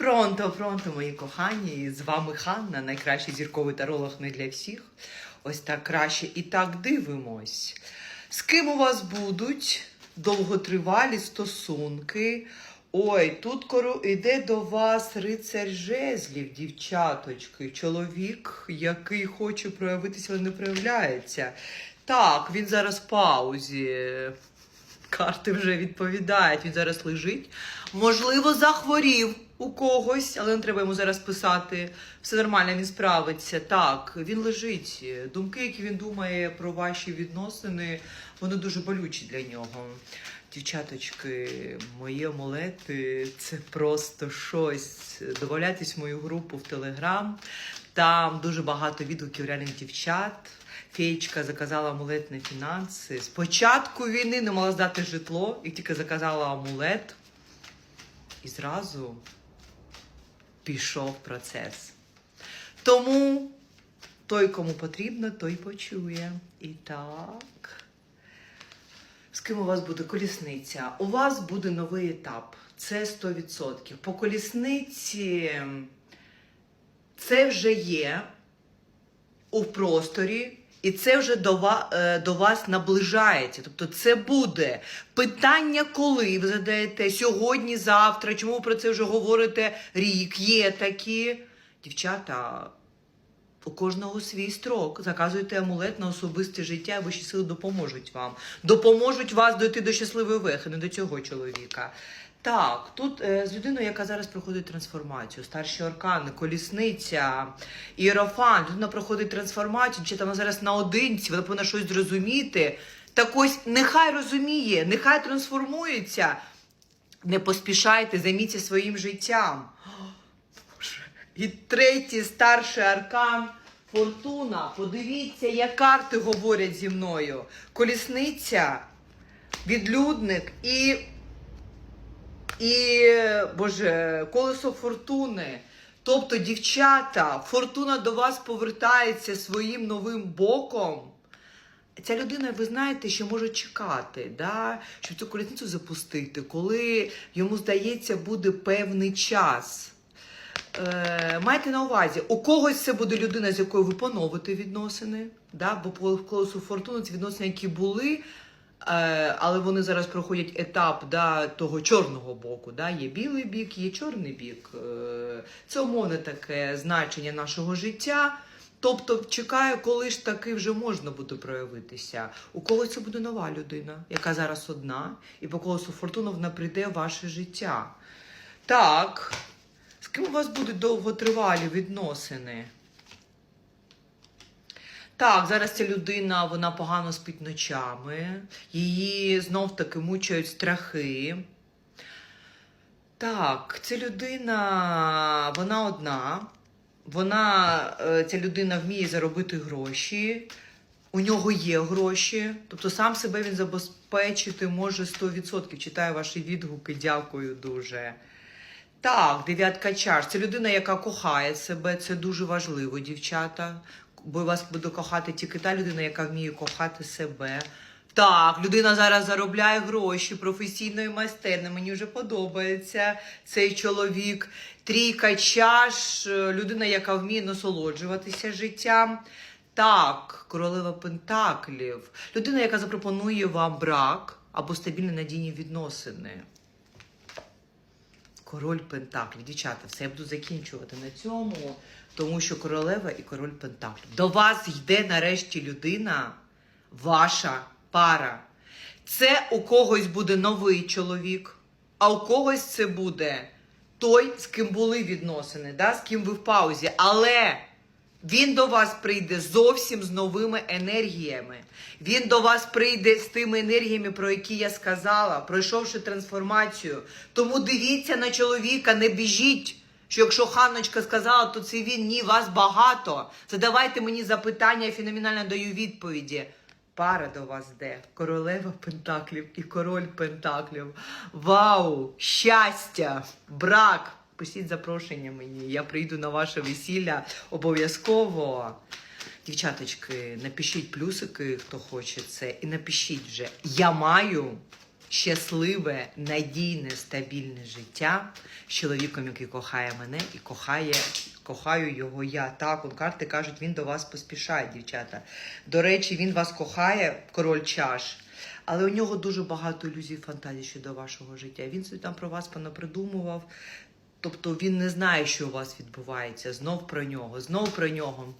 Пронто, пронто, мої кохані! З вами Ханна, найкращий зірковий таролог не для всіх. Ось так краще і так дивимось. З ким у вас будуть довготривалі стосунки? Ой, тут коро... іде до вас рицар жезлів, дівчаточки, чоловік, який хоче проявитися, але не проявляється. Так, він зараз в паузі. Карти вже відповідають, він зараз лежить. Можливо, захворів у когось, але не треба йому зараз писати. Все нормально, він справиться. Так, він лежить. Думки, які він думає про ваші відносини, вони дуже болючі для нього. Дівчаточки, мої амулети це просто щось. Добавляйтесь в мою групу в Телеграм. Там дуже багато відгуків реальних дівчат. Феєчка заказала амулет на фінанси. Спочатку війни не могла здати житло, і тільки заказала амулет. І зразу пішов процес. Тому той, кому потрібно, той почує. І так. З ким у вас буде колісниця? У вас буде новий етап. Це 100%. По колісниці це вже є у просторі, і це вже до, ва, е, до вас наближається. Тобто це буде питання, коли ви задаєте сьогодні, завтра, чому ви про це вже говорите рік, є такі. Дівчата, у кожного свій строк. Заказуйте амулет на особисте життя, і вищі сили допоможуть вам. Допоможуть вас дойти до щасливої вехи, не до цього чоловіка. Так, тут е, з людиною, яка зараз проходить трансформацію, старші аркани, колісниця, іерофант, людина проходить трансформацію, чи там зараз наодинці, вона повинна щось зрозуміти. Так ось нехай розуміє, нехай трансформується. Не поспішайте, займіться своїм життям. І третій старший аркан Фортуна. Подивіться, як карти говорять зі мною. Колісниця, відлюдник і і, боже, колесо фортуни. Тобто, дівчата, фортуна до вас повертається своїм новим боком. Ця людина, ви знаєте, що може чекати, да? щоб цю колісницю запустити, коли йому здається, буде певний час. Е, майте на увазі, у когось це буде людина, з якою ви поновите відносини, да? бо по колесу фортуни це відносини, які були. Е, але вони зараз проходять етап да, того чорного боку. Да? Є білий бік, є чорний бік. Е, Це умовне таке значення нашого життя. Тобто чекаю, коли ж таки вже можна буде проявитися. У когось це буде нова людина, яка зараз одна, і по колесу фортуни вона прийде в ваше життя. Так, ким у вас будуть довготривалі відносини? Так, зараз ця людина вона погано спить ночами, її знов таки мучають страхи. Так, ця людина, вона одна. Вона, е, ця людина вміє заробити гроші. У нього є гроші, тобто сам себе він забезпечити може 100%. Читаю ваші відгуки, дякую дуже. Так, дев'ятка чаш. Це людина, яка кохає себе, це дуже важливо, дівчата. Бо вас буде кохати тільки та людина, яка вміє кохати себе. Так, людина зараз заробляє гроші професійно і. Мені вже подобається цей чоловік. Трійка чаш, е, людина, яка вміє насолоджуватися життям. Так, королева Пентаклів. Людина, яка запропонує вам брак або стабільні надійні відносини. Король Пентаклів. Дівчата, все я буду закінчувати на цьому, тому що королева і король Пентаклів. До вас йде нарешті людина, ваша пара. Це у когось буде новий чоловік, а у когось це буде той, з ким були відносини, да? з ким ви в паузі. Але він до вас прийде зовсім з новими енергіями. Він до вас прийде з тими енергіями, про які я сказала, пройшовши трансформацію. Тому дивіться на чоловіка, не біжіть. Що якщо Ханночка сказала, то це він ні, вас багато. Задавайте мені запитання, я феноменально даю відповіді. Пара до вас де? Королева Пентаклів і король Пентаклів. Вау! Щастя! Брак! Пишіть запрошення мені. Я прийду на ваше весілля обов'язково. Дівчаточки, напишіть плюсики, хто хоче це, і напишіть вже. Я маю щасливе, надійне, стабільне життя з чоловіком, який кохає мене і кохає, кохаю його я. Так, он карти кажуть, він до вас поспішає, дівчата. До речі, він вас кохає, король чаш. Але у нього дуже багато ілюзій фантазій щодо вашого життя. Він собі там про вас понапридумував. Тобто він не знає, що у вас відбувається. Знов про нього, знов про нього.